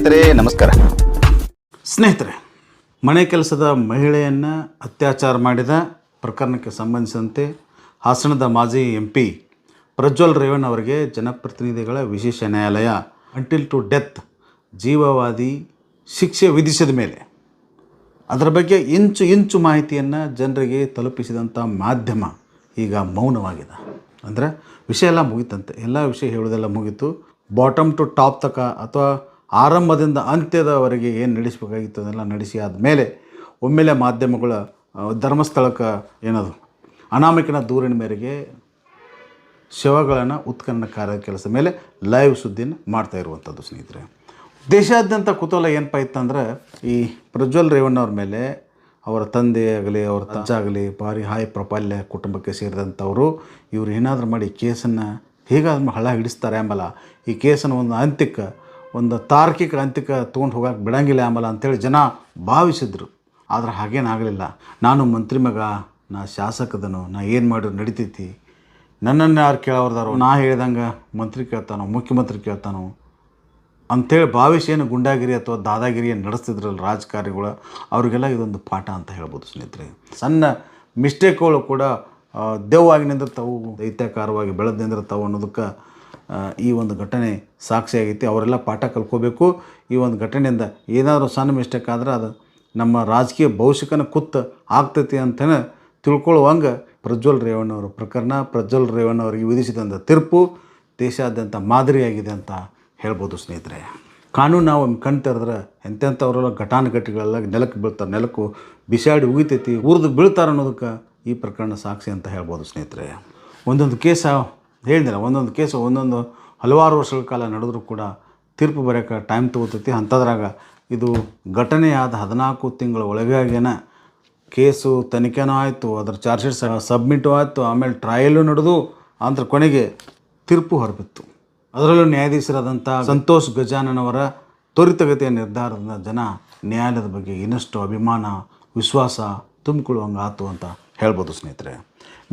ಸ್ನೇಹಿತರೆ, ನಮಸ್ಕಾರ. ಸ್ನೇಹಿತರೆ, ಮನೆ ಕೆಲಸದ ಮಹಿಳೆಯನ್ನು ಅತ್ಯಾಚಾರ ಮಾಡಿದ ಪ್ರಕರಣಕ್ಕೆ ಸಂಬಂಧಿಸಿದಂತೆ ಹಾಸನದ ಮಾಜಿ ಎಂ ಪಿ ಪ್ರಜ್ವಲ್ ರೇವಣ್ಣ ಅವರಿಗೆ ಜನಪ್ರತಿನಿಧಿಗಳ ವಿಶೇಷ ನ್ಯಾಯಾಲಯ ಅಂಟಿಲ್ ಟು ಡೆತ್ ಜೀವವಾದಿ ಶಿಕ್ಷೆ ವಿಧಿಸಿದ ಮೇಲೆ ಅದರ ಬಗ್ಗೆ ಇಂಚು ಇಂಚು ಮಾಹಿತಿಯನ್ನು ಜನರಿಗೆ ತಲುಪಿಸಿದಂಥ ಮಾಧ್ಯಮ ಈಗ ಮೌನವಾಗಿದೆ. ಅಂದರೆ ವಿಷಯ ಎಲ್ಲ ಮುಗೀತಂತೆ. ಎಲ್ಲ ವಿಷಯ ಹೇಳೋದೆಲ್ಲ ಮುಗೀತು. ಬಾಟಮ್ ಟು ಟಾಪ್ ತಕ ಅಥವಾ ಆರಂಭದಿಂದ ಅಂತ್ಯದವರೆಗೆ ಏನು ನಡೆಸಬೇಕಾಗಿತ್ತು ಅದೆಲ್ಲ ನಡೆಸಿ ಆದಮೇಲೆ ಒಮ್ಮೆಲೆ ಮಾಧ್ಯಮಗಳ ಧರ್ಮಸ್ಥಳಕ್ಕೆ ಏನದು, ಅನಾಮಿಕನ ದೂರಿನ ಮೇರೆಗೆ ಶವಗಳನ್ನು ಉತ್ಖನನ ಕಾರ್ಯ ಕೆಲಸ ಮೇಲೆ ಲೈವ್ ಸುದ್ದಿನ ಮಾಡ್ತಾ ಇರುವಂಥದ್ದು ಸ್ನೇಹಿತರೆ. ದೇಶಾದ್ಯಂತ ಕುತೂಹಲ ಏನಪ್ಪ ಇತ್ತಂದ್ರೆ ಈ ಪ್ರಜ್ವಲ್ ರೇವಣ್ಣ ಅವ್ರ ಮೇಲೆ ಅವರ ತಂದೆ ಆಗಲಿ, ಅವರ ಆಗಲಿ, ಭಾರಿ ಹಾಯ್ ಪ್ರಪಾಲ್ಯ ಕುಟುಂಬಕ್ಕೆ ಸೇರಿದಂಥವರು ಇವರು ಏನಾದರೂ ಮಾಡಿ ಕೇಸನ್ನು ಹೇಗಾದ್ರೂ ಹಳ ಹಿಡಿಸ್ತಾರೆ ಎಂಬಲ್ಲ ಈ ಕೇಸನ್ನು ಒಂದು ಅಂತ್ಯಕ್ಕೆ ಒಂದು ತಾರ್ಕಿಕ ಅಂತಿಕ ತೊಗೊಂಡು ಹೋಗಕ್ಕೆ ಬಿಡಂಗಿಲ್ಲ ಆಮೇಲೆ ಅಂತೇಳಿ ಜನ ಭಾವಿಸಿದ್ರು. ಆದರೆ ಹಾಗೇನಾಗಲಿಲ್ಲ ನಾನು ಮಂತ್ರಿ ಮಗ, ನಾ ಶಾಸಕದನು, ನಾ ಏನು ಮಾಡಿದ್ರು ನಡಿತೈತಿ. ನನ್ನನ್ನು ಯಾರು ಕೇಳೋರ್ದಾರೋ ನಾ ಹೇಳ್ದಂಗೆ ಮಂತ್ರಿ ಕೇಳ್ತಾನೋ, ಮುಖ್ಯಮಂತ್ರಿ ಕೇಳ್ತಾನೋ ಅಂಥೇಳಿ ಭಾವಿಸಿ ಏನು ಗುಂಡಾಗಿರಿ ಅಥವಾ ದಾದಾಗಿರಿಯನ್ನು ನಡೆಸ್ತಿದ್ರಲ್ಲ ರಾಜಕಾರಣಿಗಳು, ಅವರಿಗೆಲ್ಲ ಇದೊಂದು ಪಾಠ ಅಂತ ಹೇಳ್ಬೋದು ಸ್ನೇಹಿತರೆ. ಸಣ್ಣ ಮಿಸ್ಟೇಕ್ಗಳು ಕೂಡ ದೆವ್ವಾಗಿ ನಿಂದಿರ್ತಾವು, ದೈತ್ಯಕಾರವಾಗಿ ಬೆಳೆದು ನಿಂದಿರ್ತಾವು ಅನ್ನೋದಕ್ಕೆ ಈ ಒಂದು ಘಟನೆ ಸಾಕ್ಷಿಯಾಗೈತಿ. ಅವರೆಲ್ಲ ಪಾಠ ಕಲ್ಕೋಬೇಕು ಈ ಒಂದು ಘಟನೆಯಿಂದ ಏನಾದರೂ ಸಣ್ಣ ಮಿಸ್ಟೇಕ್ ಆದ್ರೆ ಅದು ನಮ್ಮ ರಾಜಕೀಯ ಭವಿಷ್ಯಕ್ಕನ ಕುತ್ತ ಆಗ್ತೈತಿ ಅಂತಲೇ ತಿಳ್ಕೊಳ್ಳುವಂಗ ಪ್ರಜ್ವಲ್ ರೇವಣ್ಣವರ ಪ್ರಕರಣ. ಪ್ರಜ್ವಲ್ ರೇವಣ್ಣ ಅವರಿಗೆ ವಿಧಿಸಿದಂಥ ತೀರ್ಪು ದೇಶಾದ್ಯಂತ ಮಾದರಿಯಾಗಿದೆ ಅಂತ ಹೇಳ್ಬೋದು ಸ್ನೇಹಿತರೆ. ಕಾನೂನು ನಾವು ಕಣ್ ತೆರೆದ್ರೆ ಎಂತೆಂಥವರೆಲ್ಲ ಘಟಾನುಘಟಿಗಳೆಲ್ಲ ನೆಲಕ್ಕೆ ಬೀಳ್ತಾರೆ, ನೆಲಕ್ಕೂ ಬಿಸಾಡಿ ಉಗಿತೈತಿ, ಉರಿದು ಬೀಳ್ತಾರೆ ಅನ್ನೋದಕ್ಕೆ ಈ ಪ್ರಕರಣ ಸಾಕ್ಷಿ ಅಂತ ಹೇಳ್ಬೋದು ಸ್ನೇಹಿತರೆ. ಒಂದೊಂದು ಕೇಸ ಹೇಳಿದಿಲ್ಲ ಒಂದೊಂದು ಕೇಸು, ಒಂದೊಂದು ಹಲವಾರು ವರ್ಷಗಳ ಕಾಲ ನಡೆದರೂ ಕೂಡ ತೀರ್ಪು ಬರೋಕ್ಕೆ ಟೈಮ್ ತಗೋತೈತಿ. ಅಂಥದ್ರಾಗ ಇದು ಘಟನೆಯಾದ ಹದಿನಾಲ್ಕು ತಿಂಗಳ ಒಳಗಾಗೇನ ಕೇಸು ತನಿಖೆನೂ ಆಯಿತು, ಅದ್ರ ಚಾರ್ಜ್ ಶೀಟ್ ಸಬ್ಮಿಟು ಆಯಿತು, ಆಮೇಲೆ ಟ್ರಯಲು ನಡೆದು ಅಂದ್ರ ಕೊನೆಗೆ ತೀರ್ಪು ಹೊರಬಿತ್ತು. ಅದರಲ್ಲೂ ನ್ಯಾಯಾಧೀಶರಾದಂಥ ಸಂತೋಷ್ ಗಜಾನನವರ ತ್ವರಿತಗತಿಯ ನಿರ್ಧಾರದಿಂದ ಜನ ನ್ಯಾಯಾಲಯದ ಬಗ್ಗೆ ಇನ್ನಷ್ಟು ಅಭಿಮಾನ, ವಿಶ್ವಾಸ ತುಂಬಿಕೊಳ್ಳುವಂಗೆ ಆತು ಅಂತ ಹೇಳ್ಬೋದು ಸ್ನೇಹಿತರೆ.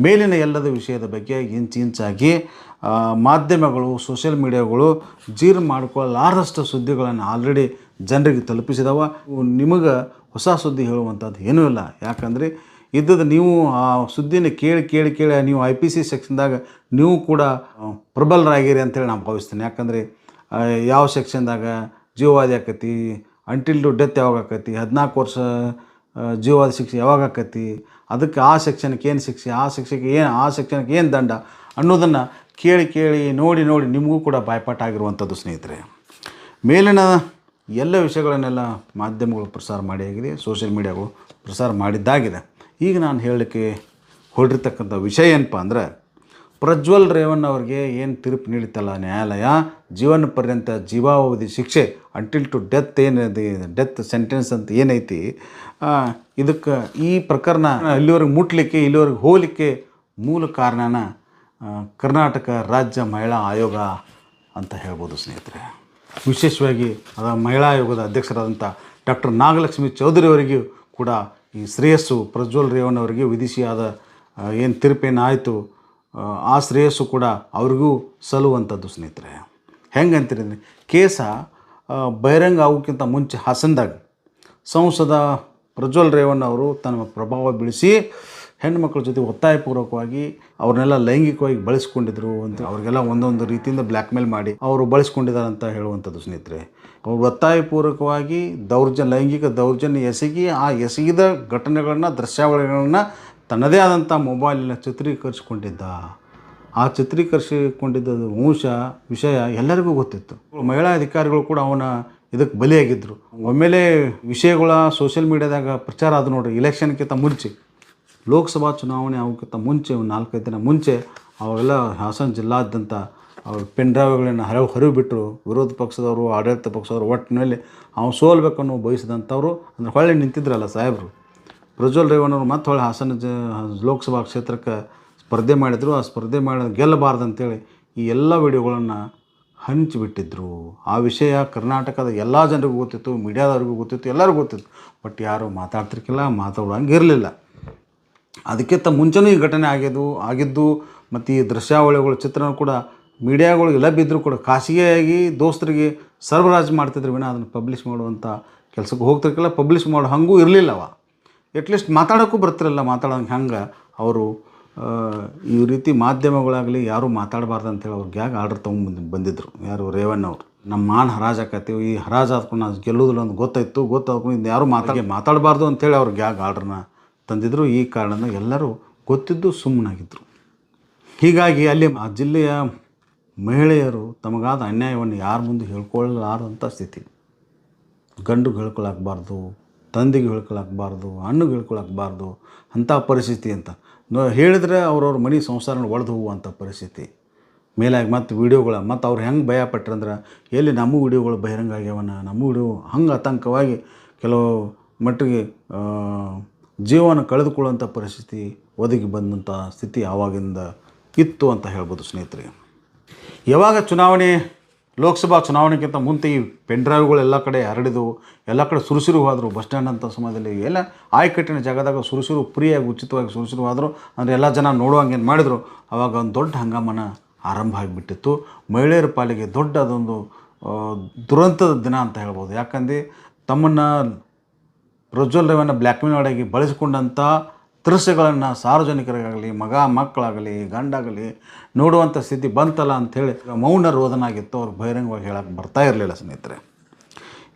ಮೇಲಿನ ಎಲ್ಲದ ವಿಷಯದ ಬಗ್ಗೆ ಇಂಚು ಇಂಚಾಗಿ ಮಾಧ್ಯಮಗಳು ಸೋಷಿಯಲ್ ಮೀಡಿಯಾಗಳು ಜೀರ್ ಮಾಡಿಕೊಳ್ಳಲಾರದಷ್ಟು ಸುದ್ದಿಗಳನ್ನು ಆಲ್ರೆಡಿ ಜನರಿಗೆ ತಲುಪಿಸಿದವ. ನಿಮಗೆ ಹೊಸ ಸುದ್ದಿ ಹೇಳುವಂಥದ್ದು ಏನೂ ಇಲ್ಲ. ಯಾಕಂದರೆ ಇದ್ದದ್ದು ನೀವು ಆ ಸುದ್ದಿನ ಕೇಳಿ ಕೇಳಿ ಕೇಳಿ ನೀವು ಐ ಪಿ ಸಿ ಸೆಕ್ಷನ್ದಾಗ ನೀವು ಕೂಡ ಪ್ರಬಲರಾಗಿರಿ ಅಂತೇಳಿ ನಾನು ಭಾವಿಸ್ತೇನೆ. ಯಾಕಂದರೆ ಯಾವ ಸೆಕ್ಷನ್ದಾಗ ಜೀವವಾದಿ ಆಕತಿ ಅಂಟಿಲ್ ಡೆತ್ ಯಾವಾಗ ಆಕತಿ, ಹದಿನಾಲ್ಕು ವರ್ಷ ಜೀವವಾದ ಶಿಕ್ಷೆ ಯಾವಾಗ ಆಕತಿ ಅದಕ್ಕೆ ಆ ಸೆಕ್ಷನ್ಗೆ ಏನು ಶಿಕ್ಷೆ, ಆ ಶಿಕ್ಷೆಗೆ ಏನು, ಆ ಸೆಕ್ಷನ್ಗೆ ಏನು ದಂಡ ಅನ್ನೋದನ್ನು ಕೇಳಿ ಕೇಳಿ, ನೋಡಿ ನೋಡಿ ನಿಮಗೂ ಕೂಡ ಬಾಯ್ಪಾಠ ಆಗಿರುವಂಥದ್ದು ಸ್ನೇಹಿತರೆ. ಮೇಲಿನ ಎಲ್ಲ ವಿಷಯಗಳನ್ನೆಲ್ಲ ಮಾಧ್ಯಮಗಳು ಪ್ರಸಾರ ಮಾಡಿ ಆಗಿದೆ, ಸೋಷಿಯಲ್ ಮೀಡಿಯಾಗಳು ಪ್ರಸಾರ ಮಾಡಿದ್ದಾಗಿದೆ. ಈಗ ನಾನು ಹೇಳಲಿಕ್ಕೆ ಹೊರಡಿರ್ತಕ್ಕಂಥ ವಿಷಯ ಏನಪ್ಪ ಅಂದರೆ ಪ್ರಜ್ವಲ್ ರೇವಣ್ಣ ಅವ್ರಿಗೆ ಏನು ತೀರ್ಪು ನೀಡಿತಲ್ಲ ನ್ಯಾಯಾಲಯ? ಜೀವನ ಪರ್ಯಂತ ಜೀವಾವಧಿ ಶಿಕ್ಷೆ ಅಂಟಿಲ್ ಟು ಡೆತ್ ಏನಿದೆ ಡೆತ್ ಸೆಂಟೆನ್ಸ್ ಅಂತ ಏನೈತಿ? ಇದಕ್ಕೆ ಈ ಪ್ರಕರಣ ಇಲ್ಲಿವರೆಗೆ ಮುಟ್ಲಿಕ್ಕೆ, ಇಲ್ಲಿವರೆಗೆ ಹೋಗಲಿಕ್ಕೆ ಮೂಲ ಕಾರಣನ ಕರ್ನಾಟಕ ರಾಜ್ಯ ಮಹಿಳಾ ಆಯೋಗ ಅಂತ ಹೇಳ್ಬೋದು ಸ್ನೇಹಿತರೆ. ವಿಶೇಷವಾಗಿ ಅದ ಮಹಿಳಾ ಆಯೋಗದ ಅಧ್ಯಕ್ಷರಾದಂಥ ಡಾಕ್ಟರ್ ನಾಗಲಕ್ಷ್ಮಿ ಚೌಧರಿ ಅವರಿಗೂ ಕೂಡ ಈ ಶ್ರೇಯಸ್ಸು ಪ್ರಜ್ವಲ್ ರೇವಣ್ಣ ಅವರಿಗೆ ವಿಧಿಸಿಯಾದ ಏನು ತೀರ್ಪೇನು ಆಯಿತು ಆ ಶ್ರೇಯಸ್ಸು ಕೂಡ ಅವ್ರಿಗೂ ಸಲ್ಲುವಂಥದ್ದು ಸ್ನೇಹಿತರೆ. ಹೆಂಗೆ ಅಂತೀರಿ ಅಂದರೆ ಕೇಸ ಬಹಿರಂಗ ಆಗೋಕ್ಕಿಂತ ಮುಂಚೆ ಹಾಸನದಾಗ ಸಂಸದ ಪ್ರಜ್ವಲ್ ರೇವಣ್ಣ ಅವರು ತನ್ನ ಪ್ರಭಾವ ಬೀಳಿಸಿ ಹೆಣ್ಮಕ್ಳ ಜೊತೆ ಒತ್ತಾಯಪೂರ್ವಕವಾಗಿ ಅವ್ರನ್ನೆಲ್ಲ ಲೈಂಗಿಕವಾಗಿ ಬಳಸ್ಕೊಂಡಿದ್ರು ಅಂತ ಅವ್ರಿಗೆಲ್ಲ ಒಂದೊಂದು ರೀತಿಯಿಂದ ಬ್ಲ್ಯಾಕ್ ಮೇಲ್ ಮಾಡಿ ಅವರು ಬಳಸ್ಕೊಂಡಿದ್ದಾರೆ ಅಂತ ಹೇಳುವಂಥದ್ದು ಸ್ನೇಹಿತರೆ. ಅವ್ರು ಒತ್ತಾಯಪೂರ್ವಕವಾಗಿ ದೌರ್ಜನ್ಯ, ಲೈಂಗಿಕ ದೌರ್ಜನ್ಯ ಎಸಗಿ ಆ ಎಸಗಿದ ಘಟನೆಗಳನ್ನ, ದೃಶ್ಯಾವಳಿಗಳನ್ನ ತನ್ನದೇ ಆದಂಥ ಮೊಬೈಲನ್ನ ಚಿತ್ರೀಕರಿಸಿಕೊಂಡಿದ್ದ. ಆ ಚಿತ್ರೀಕರಿಸಿಕೊಂಡಿದ್ದ ಅಂಶ ವಿಷಯ ಎಲ್ಲರಿಗೂ ಗೊತ್ತಿತ್ತು. ಮಹಿಳಾ ಅಧಿಕಾರಿಗಳು ಕೂಡ ಅವನ ಇದಕ್ಕೆ ಬಲಿಯಾಗಿದ್ದರು ಒಮ್ಮೆಲೆ ವಿಷಯಗಳ ಸೋಷಿಯಲ್ ಮೀಡಿಯಾದಾಗ ಪ್ರಚಾರ ಆದ ನೋಡ್ರಿ ಇಲೆಕ್ಷನ್ಗಿಂತ ಮುಂಚೆ. ಲೋಕಸಭಾ ಚುನಾವಣೆ ಅವಕ್ಕಿಂತ ಮುಂಚೆ, ಒಂದು ನಾಲ್ಕೈದು ದಿನ ಮುಂಚೆ ಅವೆಲ್ಲ ಹಾಸನ ಜಿಲ್ಲಾದ್ಯಂತ ಅವ್ರ ಪೆನ್ ಡ್ರೈವ್ಗಳನ್ನು ಹರಿವು ಹರಿವು ಬಿಟ್ಟರು ವಿರೋಧ ಪಕ್ಷದವರು, ಆಡಳಿತ ಪಕ್ಷದವರು ಒಟ್ಟಿನಲ್ಲಿ ಅವ್ನು ಸೋಲ್ಬೇಕನ್ನೋ ಬಯಸಿದಂಥವ್ರು ಅಂದ್ರೆ ಹೊಳ್ಳಿ ನಿಂತಿದ್ರಲ್ಲ ಸಾಹೇಬರು. ಪ್ರಜ್ವಲ್ ರೇವಣ್ಣವ್ರು ಮತ್ತೆ ಹೊಳೆ ಹಾಸನ ಜ, ಲೋಕಸಭಾ ಕ್ಷೇತ್ರಕ್ಕೆ ಸ್ಪರ್ಧೆ ಮಾಡಿದರು. ಆ ಸ್ಪರ್ಧೆ ಮಾಡಿ ಗೆಲ್ಲಬಾರ್ದು ಅಂತೇಳಿ ಈ ಎಲ್ಲ ವಿಡಿಯೋಗಳನ್ನು ಹಂಚಿಬಿಟ್ಟಿದ್ರು. ಆ ವಿಷಯ ಕರ್ನಾಟಕದ ಎಲ್ಲ ಜನರಿಗೂ ಗೊತ್ತಿತ್ತು, ಮೀಡಿಯಾದವ್ರಿಗೂ ಗೊತ್ತಿತ್ತು, ಎಲ್ಲರಿಗೂ ಗೊತ್ತಿತ್ತು. ಬಟ್ ಯಾರು ಮಾತಾಡ್ತಿರ್ಕಿಲ್ಲ ಮಾತಾಡೋಂಗೆ ಇರಲಿಲ್ಲ. ಅದಕ್ಕಿಂತ ಮುಂಚೆನೂ ಈ ಘಟನೆ ಆಗಿದ್ದು ಆಗಿದ್ದು ಮತ್ತು ಈ ದೃಶ್ಯಾವಳಿಗಳ ಚಿತ್ರಣ ಕೂಡ ಮೀಡಿಯಾಗಳಿಗೆ ಲಭ್ಯ ಕೂಡ ಖಾಸಗಿಯಾಗಿ ದೋಸ್ತರಿಗೆ ಸರಬರಾಜು ಮಾಡ್ತಿದ್ರು ವಿನ ಅದನ್ನು ಪಬ್ಲಿಷ್ ಮಾಡುವಂಥ ಕೆಲಸಕ್ಕೆ ಹೋಗ್ತಿರ್ಕಿಲ್ಲ ಪಬ್ಲಿಷ್ ಮಾಡೋ ಹಂಗೂ ಇರಲಿಲ್ಲವ. ಎಟ್ಲೀಸ್ಟ್ ಮಾತಾಡೋಕ್ಕೂ ಬರ್ತಿರಲ್ಲ ಮಾತಾಡೋಂಗೆ ಹಂಗೆ. ಅವರು ಈ ರೀತಿ ಮಾಧ್ಯಮಗಳಾಗಲಿ ಯಾರೂ ಮಾತಾಡಬಾರ್ದು ಅಂತೇಳಿ ಅವ್ರು ಗ್ಯಾಗ್ ಆರ್ಡರ್ ತೊಗೊಂಡು ಬಂದಿದ್ದರು ಯಾರು ರೇವಣ್ಣ ಅವರು. ನಮ್ಮ ಮಾನ್ ಹರಾಜ್ ಈ ಹರಾಜ್ ಆದ್ಕೊಂಡು ನಾವು ಗೆಲ್ಲೋದಿಲ್ಲ ಅಂತ ಗೊತ್ತಾಯಿತು ಗೊತ್ತಾದ್ಕೊಂಡು ಇದು ಯಾರೂ ಮಾತಾಡಿ ಮಾತಾಡಬಾರ್ದು ಅಂತೇಳಿ ಅವ್ರು ಗ್ಯಾಗ್ ಆರ್ಡ್ರನ್ನ ತಂದಿದ್ರು. ಈ ಕಾರಣದಿಂದ ಎಲ್ಲರೂ ಗೊತ್ತಿದ್ದು ಸುಮ್ಮನಾಗಿದ್ದರು ಹೀಗಾಗಿ ಅಲ್ಲಿ ಆ ಜಿಲ್ಲೆಯ ಮಹಿಳೆಯರು ತಮಗಾದ ಅನ್ಯಾಯವನ್ನು ಯಾರ ಮುಂದೆ ಹೇಳ್ಕೊಳ್ಳಲಾರದಂಥ ಸ್ಥಿತಿ. ಗಂಡು ಹೇಳ್ಕೊಳಕ್ಬಾರ್ದು ತಂದೆಗೆ ಹೇಳ್ಕೊಳಕ್ಬಾರ್ದು, ಅಣ್ಣಗೆ ಹೇಳ್ಕೊಳಕ್ಬಾರ್ದು, ಅಂಥ ಪರಿಸ್ಥಿತಿ ಅಂತ. ಹೇಳಿದ್ರೆ ಅವ್ರವ್ರ ಮನೆ ಸಂಸಾರನ ಒಡೆದು ಹೋಗುವಂಥ ಪರಿಸ್ಥಿತಿ. ಮೇಲಾಗಿ ಮತ್ತು ವೀಡಿಯೋಗಳ, ಮತ್ತು ಅವ್ರು ಹೆಂಗೆ ಭಯ ಪಟ್ರಂದ್ರೆ ಎಲ್ಲಿ ನಮ್ಮ ವೀಡಿಯೋಗಳು ಬಹಿರಂಗ ಆಗ್ಯಾವನ ನಮ್ಮ ವೀಡಿಯೋ ಹಂಗೆ ಆತಂಕವಾಗಿ ಕೆಲವು ಮಟ್ಟಿಗೆ ಜೀವನ ಕಳೆದುಕೊಳ್ಳುವಂಥ ಪರಿಸ್ಥಿತಿ ಒದಗಿ ಬಂದಂಥ ಸ್ಥಿತಿ ಆವಾಗಿಂದ ಇತ್ತು ಅಂತ ಹೇಳ್ಬೋದು ಸ್ನೇಹಿತರೆ. ಯಾವಾಗ ಚುನಾವಣೆ? ಲೋಕಸಭಾ ಚುನಾವಣೆಗಿಂತ ಮುಂತೆ ಈ ಪೆನ್ಡ್ರೈವ್ಗಳು ಎಲ್ಲ ಕಡೆ ಹರಡಿದವು, ಎಲ್ಲ ಕಡೆ ಸುರುಸುರು ಹೋದರು, ಬಸ್ ಸ್ಟ್ಯಾಂಡ್ ಅಂತ ಸಮಯದಲ್ಲಿ ಎಲ್ಲ ಆಯಕಟ್ಟಿನ ಜಾಗದಾಗ ಸುರುಸುರು ಫ್ರೀಯಾಗಿ ಉಚಿತವಾಗಿ ಸುರುಸುರು ಹೋದರು. ಅಂದರೆ ಎಲ್ಲ ಜನ ನೋಡುವಂಗೆ ಮಾಡಿದ್ರು? ಆವಾಗ ಒಂದು ದೊಡ್ಡ ಹಂಗಾಮನ ಆರಂಭ ಆಗಿಬಿಟ್ಟಿತ್ತು. ಮಹಿಳೆಯರ ಪಾಲಿಗೆ ದೊಡ್ಡ ಅದೊಂದು ದುರಂತದ ದಿನ ಅಂತ ಹೇಳ್ಬೋದು. ಯಾಕಂದ್ರೆ ತಮ್ಮನ್ನು ಪ್ರಜ್ವಲ್ ರೇವಣ್ಣ ಬ್ಲ್ಯಾಕ್ಮೇಲ್ ಮಾಡಿ ಬಳಸಿಕೊಂಡಂಥ ದೃಶ್ಯಗಳನ್ನು ಸಾರ್ವಜನಿಕರಿಗಾಗಲಿ, ಮಗ ಮಕ್ಕಳಾಗಲಿ, ಗಂಡಾಗಲಿ ನೋಡುವಂಥ ಸ್ಥಿತಿ ಬಂತಲ್ಲ ಅಂಥೇಳಿ ಮೌನ ರೋಧನಾಗಿತ್ತು ಅವ್ರು ಬಹಿರಂಗವಾಗಿ ಹೇಳಕ್ಕೆ ಬರ್ತಾ ಇರಲಿಲ್ಲ ಸ್ನೇಹಿತರೆ.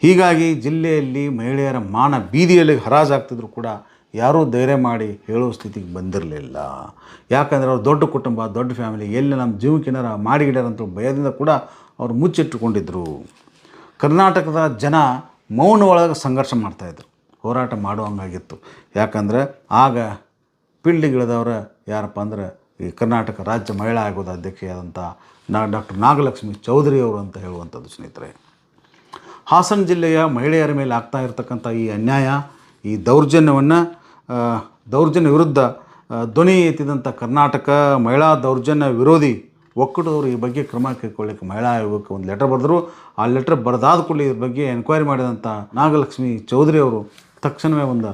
ಹೀಗಾಗಿ ಜಿಲ್ಲೆಯಲ್ಲಿ ಮಹಿಳೆಯರ ಮಾನ ಬೀದಿಯಲ್ಲಿ ಹರಾಜಾಗ್ತಿದ್ರು ಕೂಡ ಯಾರೂ ಧೈರ್ಯ ಮಾಡಿ ಹೇಳೋ ಸ್ಥಿತಿಗೆ ಬಂದಿರಲಿಲ್ಲ. ಯಾಕಂದರೆ ಅವ್ರು ದೊಡ್ಡ ಕುಟುಂಬ, ದೊಡ್ಡ ಫ್ಯಾಮಿಲಿ, ಎಲ್ಲಿ ನಮ್ಮ ಜೀವಕ್ಕಿನಾರ ಮಾಡಿಗಿಡ್ಯಾರ ಅಂತ ಭಯದಿಂದ ಕೂಡ ಅವ್ರು ಮುಚ್ಚಿಟ್ಟುಕೊಂಡಿದ್ದರು ಕರ್ನಾಟಕದ ಜನ ಮೌನ ಒಳಗೆ ಸಂಘರ್ಷ ಮಾಡ್ತಾಯಿದ್ರು ಹೋರಾಟ ಮಾಡುವಂಗಾಗಿತ್ತು. ಯಾಕಂದ್ರೆ ಆಗ ಪಿಳ್ಳಿಗಿಳಿದವರ ಯಾರಪ್ಪ ಅಂದ್ರೆ ಈ ಕರ್ನಾಟಕ ರಾಜ್ಯ ಮಹಿಳಾ ಆಯೋಗದ ಅಧ್ಯಕ್ಷೆಯಾದಂಥ ನಾ ಡಾಕ್ಟರ್ ನಾಗಲಕ್ಷ್ಮಿ ಚೌಧರಿ ಅವರು ಅಂತ ಹೇಳುವಂಥದ್ದು, ಸ್ನೇಹಿತರೆ. ಹಾಸನ ಜಿಲ್ಲೆಯ ಮಹಿಳೆಯರ ಮೇಲೆ ಆಗ್ತಾ ಇರತಕ್ಕಂಥ ಈ ಅನ್ಯಾಯ, ಈ ದೌರ್ಜನ್ಯವನ್ನು ದೌರ್ಜನ್ಯ ವಿರುದ್ಧ ಧ್ವನಿ ಎತ್ತಿದಂಥ ಕರ್ನಾಟಕ ಮಹಿಳಾ ದೌರ್ಜನ್ಯ ವಿರೋಧಿ ಒಕ್ಕೂಟದವರು ಈ ಬಗ್ಗೆ ಕ್ರಮ ಕೈಗೊಳ್ಳಲಿಕ್ಕೆ ಮಹಿಳಾ ಆಯೋಗಕ್ಕೆ ಒಂದು ಲೆಟರ್ ಬರೆದ್ರು. ಆ ಲೆಟರ್ ಬರೆದಾದ ಕೂಡಲೇ ಇದ್ರ ಬಗ್ಗೆ ಎನ್ಕ್ವೈರಿ ಮಾಡಿದಂಥ ನಾಗಲಕ್ಷ್ಮಿ ಚೌಧರಿ ಅವರು ತಕ್ಷಣವೇ ಒಂದು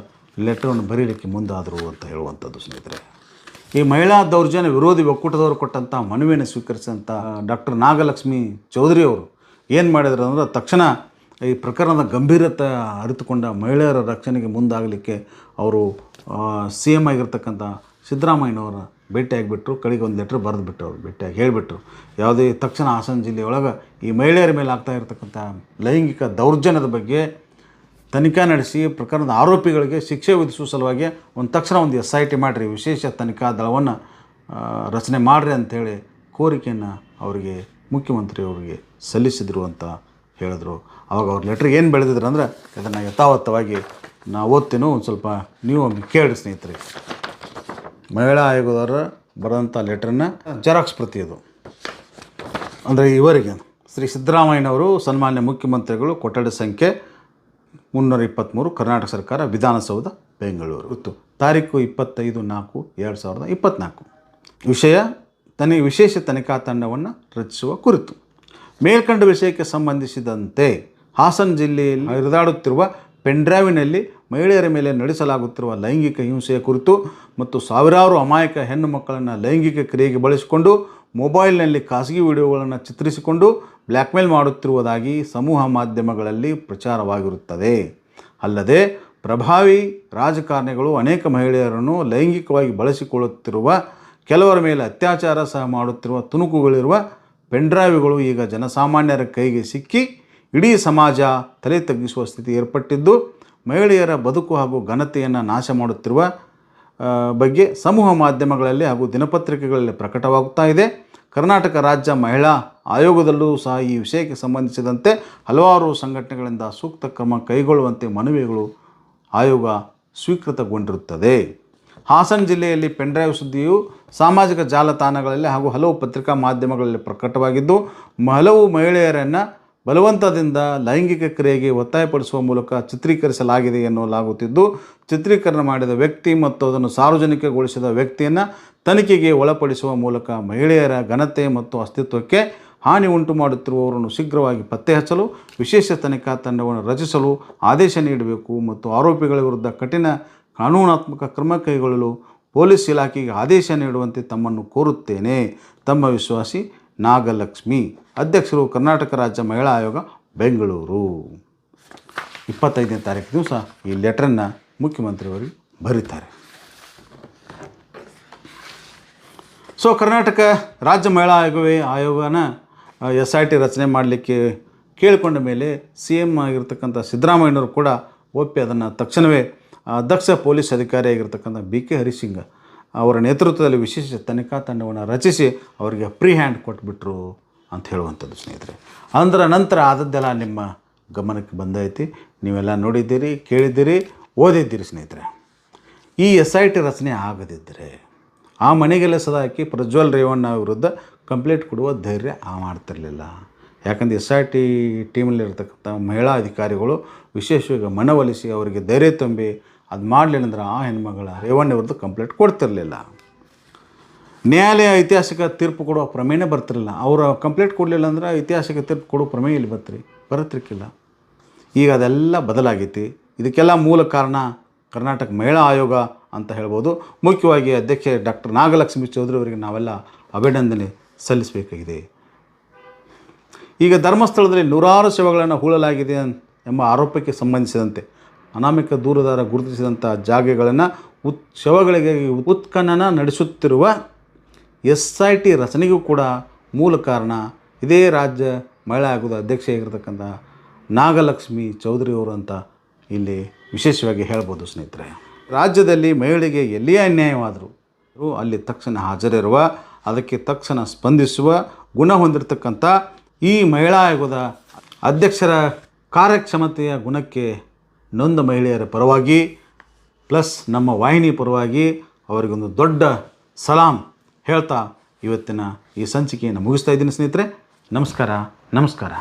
ಲೆಟರನ್ನು ಬರೀಲಿಕ್ಕೆ ಮುಂದಾದರು ಅಂತ ಹೇಳುವಂಥದ್ದು ಸ್ನೇಹಿತರೆ. ಈ ಮಹಿಳಾ ದೌರ್ಜನ್ಯ ವಿರೋಧಿ ಒಕ್ಕೂಟದವರು ಕೊಟ್ಟಂಥ ಮನವಿಯನ್ನು ಸ್ವೀಕರಿಸಿದಂಥ ಡಾಕ್ಟರ್ ನಾಗಲಕ್ಷ್ಮಿ ಚೌಧರಿ ಅವರು ಏನು ಮಾಡಿದ್ರು ಅಂದ್ರೆ ತಕ್ಷಣ ಈ ಪ್ರಕರಣದ ಗಂಭೀರತೆ ಅರಿತುಕೊಂಡ ಮಹಿಳೆಯರ ರಕ್ಷಣೆಗೆ ಮುಂದಾಗಲಿಕ್ಕೆ ಅವರು ಸಿ ಎಂ ಆಗಿರ್ತಕ್ಕಂಥ ಸಿದ್ದರಾಮಯ್ಯನವರ ಭೇಟಿಯಾಗಿಬಿಟ್ರು. ಕಡೆಗೆ ಒಂದು ಲೆಟ್ರ್ ಬರೆದುಬಿಟ್ರು ಅವ್ರು, ಭೇಟಿಯಾಗಿ ಹೇಳಿಬಿಟ್ರು. ಯಾವುದೇ ತಕ್ಷಣ ಹಾಸನ ಜಿಲ್ಲೆಯೊಳಗೆ ಈ ಮಹಿಳೆಯರ ಮೇಲೆ ಆಗ್ತಾ ಇರತಕ್ಕಂಥ ಲೈಂಗಿಕ ದೌರ್ಜನ್ಯದ ಬಗ್ಗೆ ತನಿಖಾ ನಡೆಸಿ ಪ್ರಕರಣದ ಆರೋಪಿಗಳಿಗೆ ಶಿಕ್ಷೆ ವಿಧಿಸುವ ಸಲುವಾಗಿ ಒಂದು ತಕ್ಷಣ ಒಂದು ಎಸ್ ಐ ಟಿ ಮಾಡಿರಿ, ವಿಶೇಷ ತನಿಖಾ ದಳವನ್ನು ರಚನೆ ಮಾಡಿರಿ ಅಂಥೇಳಿ ಕೋರಿಕೆಯನ್ನು ಅವರಿಗೆ ಮುಖ್ಯಮಂತ್ರಿ ಅವರಿಗೆ ಸಲ್ಲಿಸಿದರು ಅಂತ ಹೇಳಿದ್ರು. ಅವಾಗ ಅವ್ರ ಲೆಟ್ರಿಗೆ ಏನು ಬೆಳೆದಿದ್ರು ಅಂದ್ರೆ ಇದನ್ನು ಯಥಾವತ್ತವಾಗಿ ನಾ ಓದ್ತೀನೋ, ಒಂದು ಸ್ವಲ್ಪ ನೀವು ಒಮ್ಮೆ ಕೇಳಿ ಸ್ನೇಹಿತರೆ. ಮಹಿಳಾ ಆಯೋಗದವರ ಬರೆದಂಥ ಲೆಟ್ರನ್ನ ಜೆರಾಕ್ಸ್ ಪ್ರತಿ ಅದು. ಅಂದರೆ ಇವರಿಗೆ. ಶ್ರೀ ಸಿದ್ದರಾಮಯ್ಯನವರು ಸನ್ಮಾನ್ಯ ಮುಖ್ಯಮಂತ್ರಿಗಳು ಕೊಠಡಿ ಸಂಖ್ಯೆ ಮುನ್ನೂರ ಇಪ್ಪತ್ತ್ಮೂರು ಕರ್ನಾಟಕ ಸರ್ಕಾರ ವಿಧಾನಸೌಧ ಬೆಂಗಳೂರು. ಇತ್ತು ತಾರೀಕು ಇಪ್ಪತ್ತೈದು ನಾಲ್ಕು ಎರಡು ಸಾವಿರದ ಇಪ್ಪತ್ತ್ನಾಲ್ಕು ವಿಷಯ ತನಿ ವಿಶೇಷ ತನಿಖಾ ತಂಡವನ್ನು ರಚಿಸುವ ಕುರಿತು. ಮೇಲ್ಕಂಡ ವಿಷಯಕ್ಕೆ ಸಂಬಂಧಿಸಿದಂತೆ ಹಾಸನ ಜಿಲ್ಲೆಯಲ್ಲಿ ಹರಿದಾಡುತ್ತಿರುವ ಪೆಂಡ್ರಾವಿನಲ್ಲಿ ಮಹಿಳೆಯರ ಮೇಲೆ ನಡೆಸಲಾಗುತ್ತಿರುವ ಲೈಂಗಿಕ ಹಿಂಸೆಯ ಕುರಿತು ಮತ್ತು ಸಾವಿರಾರು ಅಮಾಯಕ ಹೆಣ್ಣು ಮಕ್ಕಳನ್ನು ಲೈಂಗಿಕ ಕ್ರಿಯೆಗೆ ಬಳಸಿಕೊಂಡು ಮೊಬೈಲ್ನಲ್ಲಿ ಖಾಸಗಿ ವಿಡಿಯೋಗಳನ್ನು ಚಿತ್ರಿಸಿಕೊಂಡು ಬ್ಲ್ಯಾಕ್ಮೇಲ್ ಮಾಡುತ್ತಿರುವುದಾಗಿ ಸಮೂಹ ಮಾಧ್ಯಮಗಳಲ್ಲಿ ಪ್ರಚಾರವಾಗಿರುತ್ತದೆ. ಅಲ್ಲದೆ, ಪ್ರಭಾವಿ ರಾಜಕಾರಣಿಗಳು ಅನೇಕ ಮಹಿಳೆಯರನ್ನು ಲೈಂಗಿಕವಾಗಿ ಬಳಸಿಕೊಳ್ಳುತ್ತಿರುವ, ಕೆಲವರ ಮೇಲೆ ಅತ್ಯಾಚಾರ ಸಹ ಮಾಡುತ್ತಿರುವ ತುಣುಕುಗಳಿರುವ ಪೆಂಡ್ರೈವ್ಗಳು ಈಗ ಜನಸಾಮಾನ್ಯರ ಕೈಗೆ ಸಿಕ್ಕಿ ಇಡೀ ಸಮಾಜ ತಲೆ ತಗ್ಗಿಸುವ ಸ್ಥಿತಿ ಏರ್ಪಟ್ಟಿದ್ದು, ಮಹಿಳೆಯರ ಬದುಕು ಹಾಗೂ ಘನತೆಯನ್ನು ನಾಶ ಮಾಡುತ್ತಿರುವ ಬಗ್ಗೆ ಸಮೂಹ ಮಾಧ್ಯಮಗಳಲ್ಲಿ ಹಾಗೂ ದಿನಪತ್ರಿಕೆಗಳಲ್ಲಿ ಪ್ರಕಟವಾಗುತ್ತಾ ಇದೆ. ಕರ್ನಾಟಕ ರಾಜ್ಯ ಮಹಿಳಾ ಆಯೋಗದಲ್ಲೂ ಸಹ ಈ ವಿಷಯಕ್ಕೆ ಸಂಬಂಧಿಸಿದಂತೆ ಹಲವಾರು ಸಂಘಟನೆಗಳಿಂದ ಸೂಕ್ತ ಕ್ರಮ ಕೈಗೊಳ್ಳುವಂತೆ ಮನವಿಗಳು ಆಯೋಗ ಸ್ವೀಕೃತಗೊಂಡಿರುತ್ತದೆ. ಹಾಸನ ಜಿಲ್ಲೆಯಲ್ಲಿ ಪೆನ್ಡ್ರೈವ್ ಸುದ್ದಿಯು ಸಾಮಾಜಿಕ ಜಾಲತಾಣಗಳಲ್ಲಿ ಹಾಗೂ ಹಲವು ಪತ್ರಿಕಾ ಮಾಧ್ಯಮಗಳಲ್ಲಿ ಪ್ರಕಟವಾಗಿದ್ದು, ಹಲವು ಮಹಿಳೆಯರನ್ನು ಬಲವಂತದಿಂದ ಲೈಂಗಿಕ ಕ್ರಿಯೆಗೆ ಒತ್ತಾಯಪಡಿಸುವ ಮೂಲಕ ಚಿತ್ರೀಕರಿಸಲಾಗಿದೆ ಎನ್ನಲಾಗುತ್ತಿದ್ದು, ಚಿತ್ರೀಕರಣ ಮಾಡಿದ ವ್ಯಕ್ತಿ ಮತ್ತು ಅದನ್ನು ಸಾರ್ವಜನಿಕಗೊಳಿಸಿದ ವ್ಯಕ್ತಿಯನ್ನು ತನಿಖೆಗೆ ಒಳಪಡಿಸುವ ಮೂಲಕ ಮಹಿಳೆಯರ ಘನತೆ ಮತ್ತು ಅಸ್ತಿತ್ವಕ್ಕೆ ಹಾನಿ ಉಂಟು ಮಾಡುತ್ತಿರುವವರನ್ನು ಶೀಘ್ರವಾಗಿ ಪತ್ತೆ ಹಚ್ಚಲು, ವಿಶೇಷ ತನಿಖಾ ತಂಡವನ್ನು ರಚಿಸಲು ಆದೇಶ ನೀಡಬೇಕು ಮತ್ತು ಆರೋಪಿಗಳ ವಿರುದ್ಧ ಕಠಿಣ ಕಾನೂನಾತ್ಮಕ ಕ್ರಮ ಕೈಗೊಳ್ಳಲು ಪೊಲೀಸ್ ಇಲಾಖೆಗೆ ಆದೇಶ ನೀಡುವಂತೆ ತಮ್ಮನ್ನು ಕೋರುತ್ತೇನೆ. ತಮ್ಮ ವಿಶ್ವಾಸಿ ನಾಗಲಕ್ಷ್ಮಿ, ಅಧ್ಯಕ್ಷರು ಕರ್ನಾಟಕ ರಾಜ್ಯ ಮಹಿಳಾ ಆಯೋಗ, ಬೆಂಗಳೂರು. ಇಪ್ಪತ್ತೈದನೇ ತಾರೀಕು ದಿವಸ ಈ ಲೆಟ್ರನ್ನು ಮುಖ್ಯಮಂತ್ರಿಯವರಿಗೆ ಬರೀತಾರೆ. ಸೊ ಕರ್ನಾಟಕ ರಾಜ್ಯ ಮಹಿಳಾ ಆಯೋಗವೇ ಆಯೋಗನ ಎಸ್ ಐ ಟಿ ರಚನೆ ಮಾಡಲಿಕ್ಕೆ ಕೇಳಿಕೊಂಡ ಮೇಲೆ ಸಿ ಎಂ ಆಗಿರ್ತಕ್ಕಂಥ ಸಿದ್ದರಾಮಯ್ಯನವರು ಕೂಡ ಒಪ್ಪಿ ಅದನ್ನು ತಕ್ಷಣವೇ ಅಧ್ಯಕ್ಷ ಪೊಲೀಸ್ ಅಧಿಕಾರಿಯಾಗಿರ್ತಕ್ಕಂಥ ಬಿ ಕೆ ಹರಿಸಿಂಗ್ ಅವರ ನೇತೃತ್ವದಲ್ಲಿ ವಿಶೇಷ ತನಿಖಾ ತಂಡವನ್ನು ರಚಿಸಿ ಅವರಿಗೆ ಫ್ರೀ ಹ್ಯಾಂಡ್ ಕೊಟ್ಬಿಟ್ರು ಅಂತ ಹೇಳುವಂಥದ್ದು ಸ್ನೇಹಿತರೆ. ಅದರ ನಂತರ ಆದದ್ದೆಲ್ಲ ನಿಮ್ಮ ಗಮನಕ್ಕೆ ಬಂದೈತಿ. ನೀವೆಲ್ಲ ನೋಡಿದ್ದೀರಿ, ಕೇಳಿದ್ದೀರಿ, ಓದಿದ್ದೀರಿ ಸ್ನೇಹಿತರೆ. ಈ ಎಸ್ ಐ ಟಿ ರಚನೆ ಆಗದಿದ್ದರೆ ಆ ಮನೆಗೆಲಸದ ಹಾಕಿ ಪ್ರಜ್ವಲ್ ರೇವಣ್ಣ ವಿರುದ್ಧ ಕಂಪ್ಲೇಂಟ್ ಕೊಡುವ ಧೈರ್ಯ ಆ ಮಾಡ್ತಿರಲಿಲ್ಲ. ಯಾಕಂದ್ರೆ ಎಸ್ ಐ ಟಿ ಟೀಮಲ್ಲಿರ್ತಕ್ಕಂಥ ಮಹಿಳಾ ಅಧಿಕಾರಿಗಳು ವಿಶೇಷವಾಗಿ ಮನವೊಲಿಸಿ ಅವರಿಗೆ ಧೈರ್ಯ ತುಂಬಿ ಅದು ಮಾಡಲಿಲ್ಲ ಅಂದ್ರೆ ಆ ಹೆಣ್ಮಗಳ ರೇವಣ್ಣ ವಿರುದ್ಧ ಕಂಪ್ಲೇಂಟ್ ಕೊಡ್ತಿರಲಿಲ್ಲ. ನ್ಯಾಯಾಲಯ ಐತಿಹಾಸಿಕ ತೀರ್ಪು ಕೊಡುವ ಪ್ರಮೇಯನೇ ಬರ್ತಿರಲಿಲ್ಲ. ಅವರ ಕಂಪ್ಲೇಂಟ್ ಕೊಡಲಿಲ್ಲ ಅಂದ್ರೆ ಐತಿಹಾಸಿಕ ತೀರ್ಪು ಕೊಡೋ ಪ್ರಮೇಯ ಇಲ್ಲಿ ಬರ್ತೀರಿ ಬರತ್ತಿರ್ಕಿಲ್ಲ ಈಗ ಅದೆಲ್ಲ ಬದಲಾಗೈತಿ. ಇದಕ್ಕೆಲ್ಲ ಮೂಲ ಕಾರಣ ಕರ್ನಾಟಕ ಮಹಿಳಾ ಆಯೋಗ ಅಂತ ಹೇಳ್ಬೋದು. ಮುಖ್ಯವಾಗಿ ಅಧ್ಯಕ್ಷ ಡಾಕ್ಟರ್ ನಾಗಲಕ್ಷ್ಮಿ ಚೌಧರಿ ಅವರಿಗೆ ನಾವೆಲ್ಲ ಅಭಿನಂದನೆ ಸಲ್ಲಿಸಬೇಕಾಗಿದೆ. ಈಗ ಧರ್ಮಸ್ಥಳದಲ್ಲಿ ನೂರಾರು ಶವಗಳನ್ನು ಹೂಳಲಾಗಿದೆ ಎಂಬ ಆರೋಪಕ್ಕೆ ಸಂಬಂಧಿಸಿದಂತೆ. ಅನಾಮಿಕ ದೂರದಾರ ಗುರುತಿಸಿದಂಥ ಜಾಗೆಗಳನ್ನು ಉತ್ ಶವಗಳಿಗಾಗಿ ಉತ್ಖನನ ನಡೆಸುತ್ತಿರುವ ಎಸ್ ಐ ಟಿ ರಚನೆಗೂ ಕೂಡ ಮೂಲ ಕಾರಣ ಇದೇ ರಾಜ್ಯ ಮಹಿಳಾ ಆಯೋಗದ ಅಧ್ಯಕ್ಷೆಯಾಗಿರ್ತಕ್ಕಂಥ ನಾಗಲಕ್ಷ್ಮಿ ಚೌಧರಿ ಅವರು ಅಂತ ಇಲ್ಲಿ ವಿಶೇಷವಾಗಿ ಹೇಳ್ಬೋದು ಸ್ನೇಹಿತರೆ. ರಾಜ್ಯದಲ್ಲಿ ಮಹಿಳೆಗೆ ಎಲ್ಲಿಯೇ ಅನ್ಯಾಯವಾದರೂ ಅಲ್ಲಿ ತಕ್ಷಣ ಹಾಜರಿರುವ, ಅದಕ್ಕೆ ತಕ್ಷಣ ಸ್ಪಂದಿಸುವ ಗುಣ ಹೊಂದಿರತಕ್ಕಂಥ ಈ ಮಹಿಳಾ ಆಯೋಗದ ಅಧ್ಯಕ್ಷರ ಕಾರ್ಯಕ್ಷಮತೆಯ ಗುಣಕ್ಕೆ ನೊಂದ ಮಹಿಳೆಯರ ಪರವಾಗಿ, ಪ್ಲಸ್ ನಮ್ಮ ವಾಹಿನಿ ಪರವಾಗಿ ಅವರಿಗೊಂದು ದೊಡ್ಡ ಸಲಾಂ ಹೇಳ್ತಾ ಇವತ್ತಿನ ಈ ಸಂಚಿಕೆಯನ್ನು ಮುಗಿಸ್ತಾ ಇದ್ದೀನಿ ಸ್ನೇಹಿತರೆ. ನಮಸ್ಕಾರ ನಮಸ್ಕಾರ.